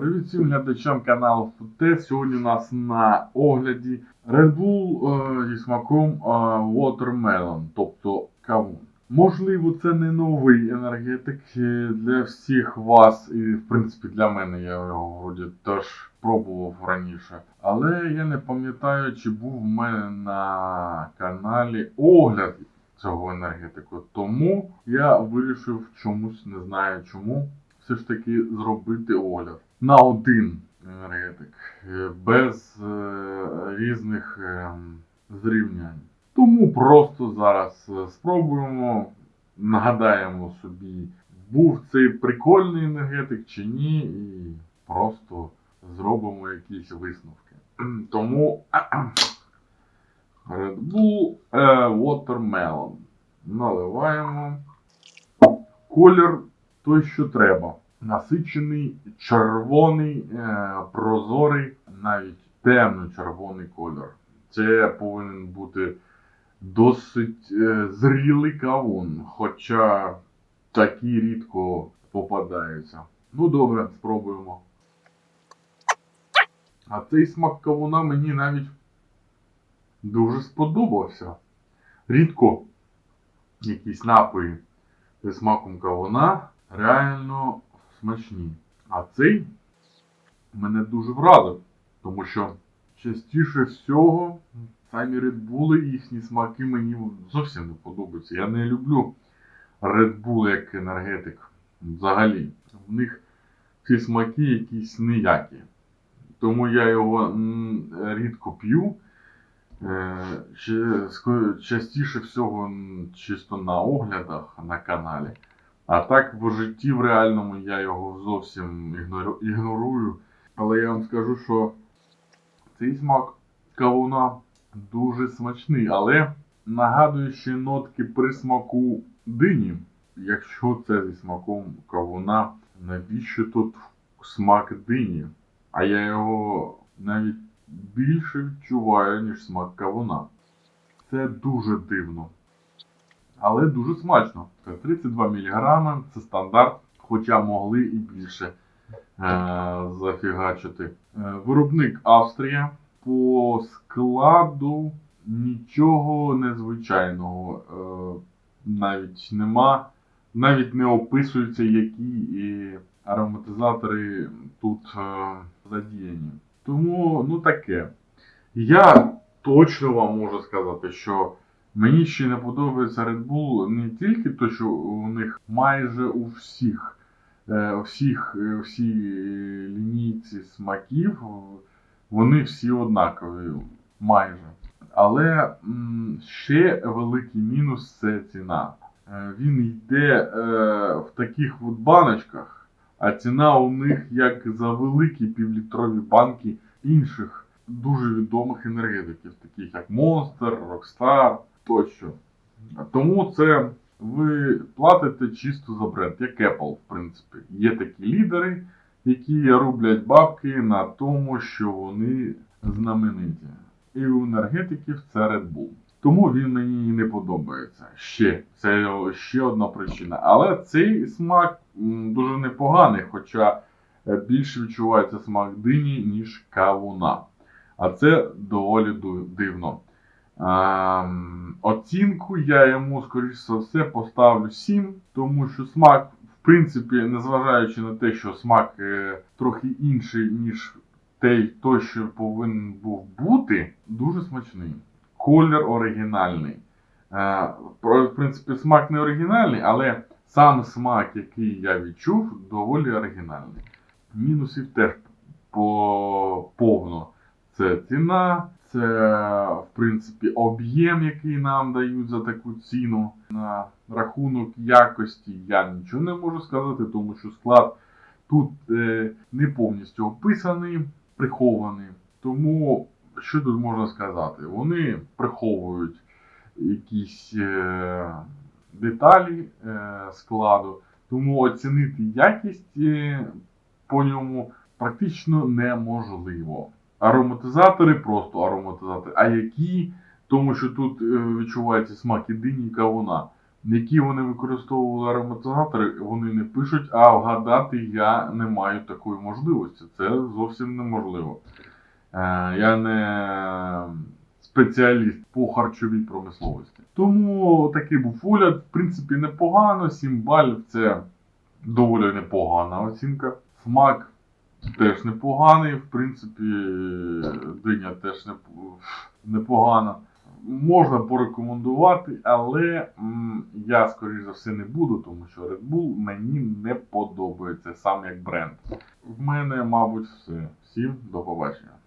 Привіт всім глядачам каналу Футе. Сьогодні у нас на огляді Red Bull е, зі смаком е, Watermelon, тобто кавун. Можливо, це не новий енергетик е, для всіх вас, і в принципі для мене я його вроді теж пробував раніше. Але я не пам'ятаю, чи був в мене на каналі огляд цього енергетику. Тому я вирішив чомусь, не знаю чому, все ж таки зробити огляд на один енергетик е, без е, різних е, зрівнянь. Тому просто зараз спробуємо, нагадаємо собі, був цей прикольний енергетик чи ні, і просто зробимо якісь висновки. Тому Red Bull Watermelon. Наливаємо. Колір той, що треба. Насичений, червоний, е, прозорий, навіть темно-червоний кольор. Це повинен бути досить е, зрілий кавун, хоча такі рідко попадаються. Ну добре, спробуємо. А цей смак кавуна мені навіть дуже сподобався. Рідко якісь напої зі смаком кавуна реально смачні. А цей мене дуже вразив, тому що частіше всього самі Bull, їхні смаки мені зовсім не подобаються. Я не люблю Red Bull як енергетик взагалі. В них ці смаки якісь ніякі. Тому я його рідко п'ю. Е, частіше всього чисто на оглядах на каналі. А так в житті в реальному я його зовсім ігнорую. Але я вам скажу, що цей смак кавуна дуже смачний, але нагадує ще нотки присмаку дині. Якщо це зі смаком кавуна, навіщо тут смак дині? А я його навіть більше відчуваю, ніж смак кавуна. Це дуже дивно. Але дуже смачно. 32 мг, це стандарт, хоча могли і більше е- зафігачити. Е, виробник Австрія. По складу нічого незвичайного е- навіть нема. Навіть не описується, які і ароматизатори тут е- задіяні. Тому, ну таке. Я точно вам можу сказати, що мені ще не подобається Red Bull не тільки то, що у них майже у всіх, е, всіх е, всі лінійці смаків, вони всі однакові, майже. Але ще великий мінус це ціна. Е, Він йде в таких от баночках, а ціна у них як за великі півлітрові банки інших дуже відомих енергетиків, таких як Monster, Rockstar тощо. Тому це ви платите чисто за бренд, як Apple, в принципі. Є такі лідери, які роблять бабки на тому, що вони знамениті. І у енергетиків це Red Bull. Тому він мені не подобається. Ще це ще одна причина. Але цей смак дуже непоганий, хоча е, більше відчувається смак дині, ніж кавуна. А це доволі дивно. Ем, оцінку я йому, скоріш за все, поставлю 7, тому що смак, в принципі, незважаючи на те, що смак е, трохи інший, ніж той, той, що повинен був бути, дуже смачний. Колір оригінальний. Е, в принципі, смак не оригінальний, але сам смак, який я відчув, доволі оригінальний. Мінусів теж по повно. Це ціна, це в принципі об'єм, який нам дають за таку ціну. На рахунок якості я нічого не можу сказати, тому що склад тут е, не повністю описаний, прихований. Тому що тут можна сказати? Вони приховують якісь е, деталі е, складу, тому оцінити якість по ньому практично неможливо. Ароматизатори просто ароматизатори. А які? Тому що тут е, відчувається смак і дині кавуна. Які вони використовували ароматизатори, вони не пишуть, а вгадати я не маю такої можливості. Це зовсім неможливо. Е, я не спеціаліст по харчовій промисловості. Тому такий був огляд, в принципі, непогано. 7 балів це доволі непогана оцінка. Смак теж непоганий, в принципі, диня теж непогана. Можна порекомендувати, але я, скоріш за все, не буду, тому що Red Bull мені не подобається сам як бренд. В мене, мабуть, все. Всім до побачення.